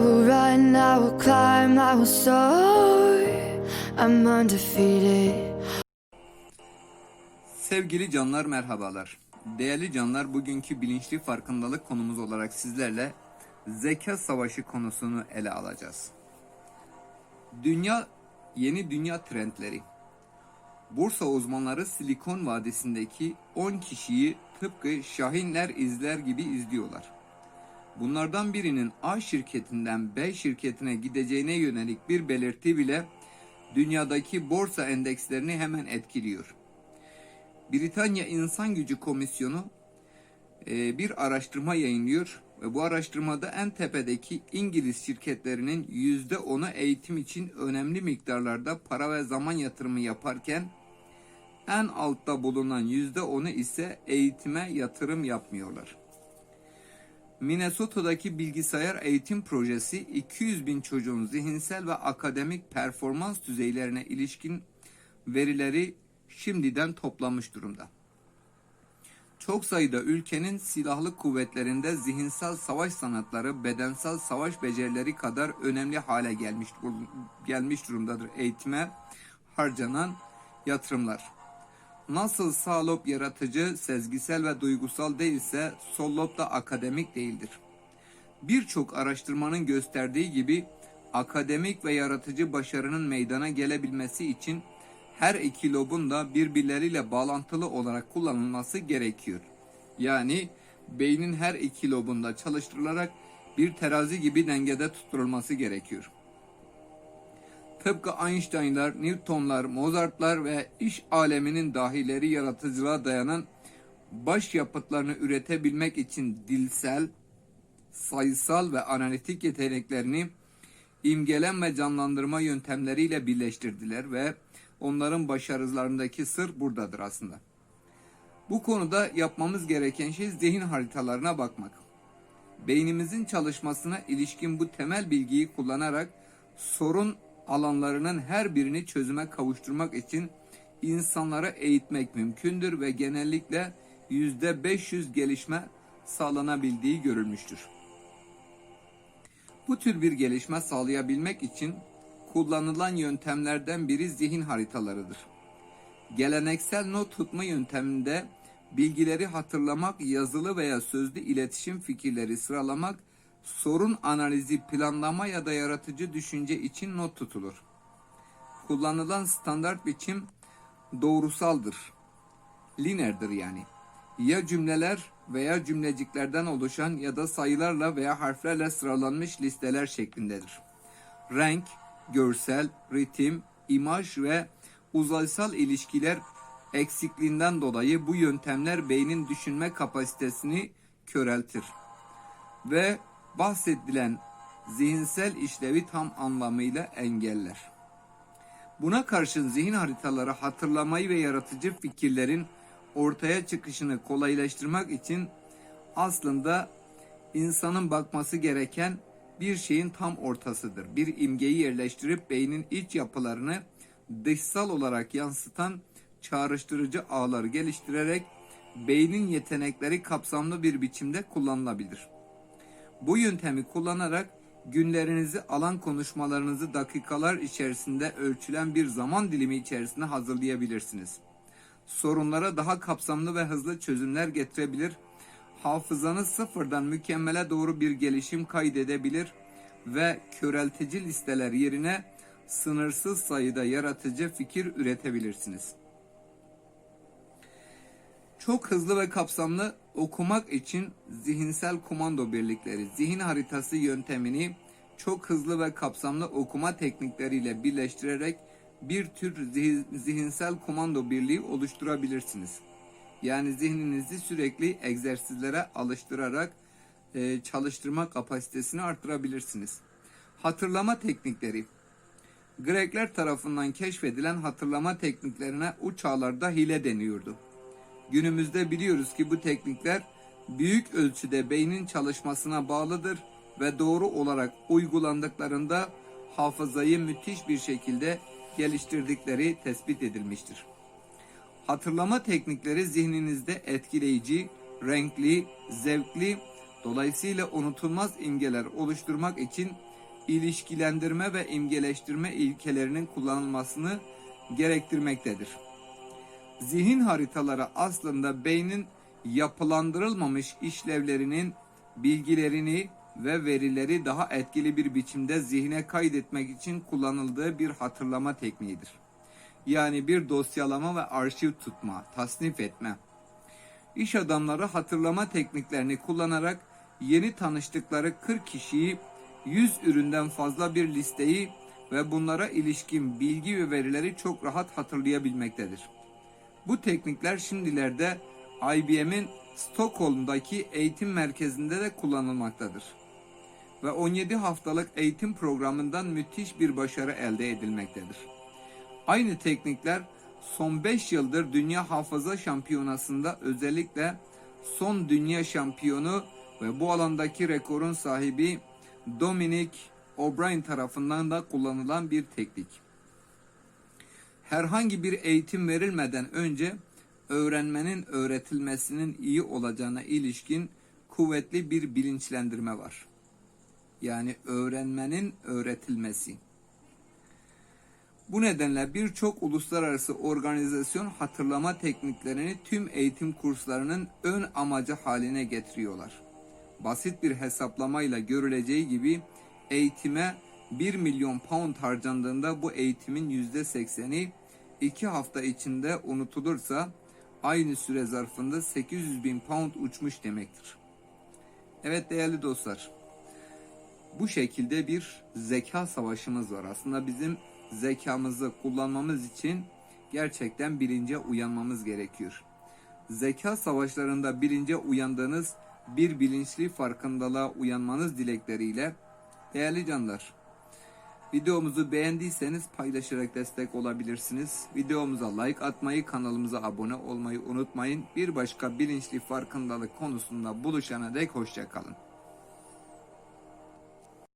will run, I will climb, I will soar. I'm undefeated. Sevgili canlar merhabalar. Değerli canlar bugünkü bilinçli farkındalık konumuz olarak sizlerle zeka savaşı konusunu ele alacağız. Dünya yeni dünya trendleri. Borsa uzmanları Silikon Vadisi'ndeki 10 kişiyi tıpkı şahinler izler gibi izliyorlar. Bunlardan birinin A şirketinden B şirketine gideceğine yönelik bir belirti bile dünyadaki borsa endekslerini hemen etkiliyor. Britanya İnsan Gücü Komisyonu e, bir araştırma yayınlıyor ve bu araştırmada en tepedeki İngiliz şirketlerinin yüzde onu eğitim için önemli miktarlarda para ve zaman yatırımı yaparken en altta bulunan yüzde onu ise eğitime yatırım yapmıyorlar. Minnesota'daki bilgisayar eğitim projesi 200 bin çocuğun zihinsel ve akademik performans düzeylerine ilişkin verileri şimdiden toplamış durumda. Çok sayıda ülkenin silahlı kuvvetlerinde zihinsel savaş sanatları, bedensel savaş becerileri kadar önemli hale gelmiş gelmiş durumdadır eğitime harcanan yatırımlar. Nasıl sağ lob yaratıcı, sezgisel ve duygusal değilse sol lob da akademik değildir. Birçok araştırmanın gösterdiği gibi akademik ve yaratıcı başarının meydana gelebilmesi için her iki lobun da birbirleriyle bağlantılı olarak kullanılması gerekiyor. Yani beynin her iki lobunda çalıştırılarak bir terazi gibi dengede tutturulması gerekiyor. Tıpkı Einstein'lar, Newton'lar, Mozart'lar ve iş aleminin dahileri yaratıcılığa dayanan baş yapıtlarını üretebilmek için dilsel, sayısal ve analitik yeteneklerini imgelem ve canlandırma yöntemleriyle birleştirdiler ve onların başarılarındaki sır buradadır aslında. Bu konuda yapmamız gereken şey zihin haritalarına bakmak. Beynimizin çalışmasına ilişkin bu temel bilgiyi kullanarak sorun alanlarının her birini çözüme kavuşturmak için insanlara eğitmek mümkündür ve genellikle %500 gelişme sağlanabildiği görülmüştür. Bu tür bir gelişme sağlayabilmek için kullanılan yöntemlerden biri zihin haritalarıdır. Geleneksel not tutma yönteminde bilgileri hatırlamak, yazılı veya sözlü iletişim fikirleri sıralamak, sorun analizi, planlama ya da yaratıcı düşünce için not tutulur. Kullanılan standart biçim doğrusaldır. Lineerdir yani. Ya cümleler veya cümleciklerden oluşan ya da sayılarla veya harflerle sıralanmış listeler şeklindedir. Renk, görsel, ritim, imaj ve uzaysal ilişkiler eksikliğinden dolayı bu yöntemler beynin düşünme kapasitesini köreltir ve bahsedilen zihinsel işlevi tam anlamıyla engeller. Buna karşın zihin haritaları hatırlamayı ve yaratıcı fikirlerin ortaya çıkışını kolaylaştırmak için aslında insanın bakması gereken bir şeyin tam ortasıdır. Bir imgeyi yerleştirip beynin iç yapılarını dışsal olarak yansıtan çağrıştırıcı ağlar geliştirerek beynin yetenekleri kapsamlı bir biçimde kullanılabilir. Bu yöntemi kullanarak günlerinizi alan konuşmalarınızı dakikalar içerisinde ölçülen bir zaman dilimi içerisinde hazırlayabilirsiniz. Sorunlara daha kapsamlı ve hızlı çözümler getirebilir hafızanız sıfırdan mükemmele doğru bir gelişim kaydedebilir ve köreltici listeler yerine sınırsız sayıda yaratıcı fikir üretebilirsiniz. Çok hızlı ve kapsamlı okumak için zihinsel komando birlikleri, zihin haritası yöntemini çok hızlı ve kapsamlı okuma teknikleriyle birleştirerek bir tür zihinsel komando birliği oluşturabilirsiniz. Yani zihninizi sürekli egzersizlere alıştırarak e, çalıştırma kapasitesini artırabilirsiniz. Hatırlama teknikleri. Grekler tarafından keşfedilen hatırlama tekniklerine o çağlarda hile deniyordu. Günümüzde biliyoruz ki bu teknikler büyük ölçüde beynin çalışmasına bağlıdır ve doğru olarak uygulandıklarında hafızayı müthiş bir şekilde geliştirdikleri tespit edilmiştir. Hatırlama teknikleri zihninizde etkileyici, renkli, zevkli, dolayısıyla unutulmaz imgeler oluşturmak için ilişkilendirme ve imgeleştirme ilkelerinin kullanılmasını gerektirmektedir. Zihin haritaları aslında beynin yapılandırılmamış işlevlerinin bilgilerini ve verileri daha etkili bir biçimde zihne kaydetmek için kullanıldığı bir hatırlama tekniğidir. Yani bir dosyalama ve arşiv tutma, tasnif etme. İş adamları hatırlama tekniklerini kullanarak yeni tanıştıkları 40 kişiyi 100 üründen fazla bir listeyi ve bunlara ilişkin bilgi ve verileri çok rahat hatırlayabilmektedir. Bu teknikler şimdilerde IBM'in Stockholm'daki eğitim merkezinde de kullanılmaktadır. Ve 17 haftalık eğitim programından müthiş bir başarı elde edilmektedir. Aynı teknikler son 5 yıldır Dünya Hafıza Şampiyonası'nda özellikle son dünya şampiyonu ve bu alandaki rekorun sahibi Dominic O'Brien tarafından da kullanılan bir teknik. Herhangi bir eğitim verilmeden önce öğrenmenin öğretilmesinin iyi olacağına ilişkin kuvvetli bir bilinçlendirme var. Yani öğrenmenin öğretilmesi. Bu nedenle birçok uluslararası organizasyon hatırlama tekniklerini tüm eğitim kurslarının ön amacı haline getiriyorlar. Basit bir hesaplamayla görüleceği gibi eğitime 1 milyon pound harcandığında bu eğitimin %80'i 2 hafta içinde unutulursa aynı süre zarfında 800 bin pound uçmuş demektir. Evet değerli dostlar, bu şekilde bir zeka savaşımız var. Aslında bizim zekamızı kullanmamız için gerçekten bilince uyanmamız gerekiyor. Zeka savaşlarında bilince uyandığınız bir bilinçli farkındalığa uyanmanız dilekleriyle değerli canlar. Videomuzu beğendiyseniz paylaşarak destek olabilirsiniz. Videomuza like atmayı, kanalımıza abone olmayı unutmayın. Bir başka bilinçli farkındalık konusunda buluşana dek hoşçakalın.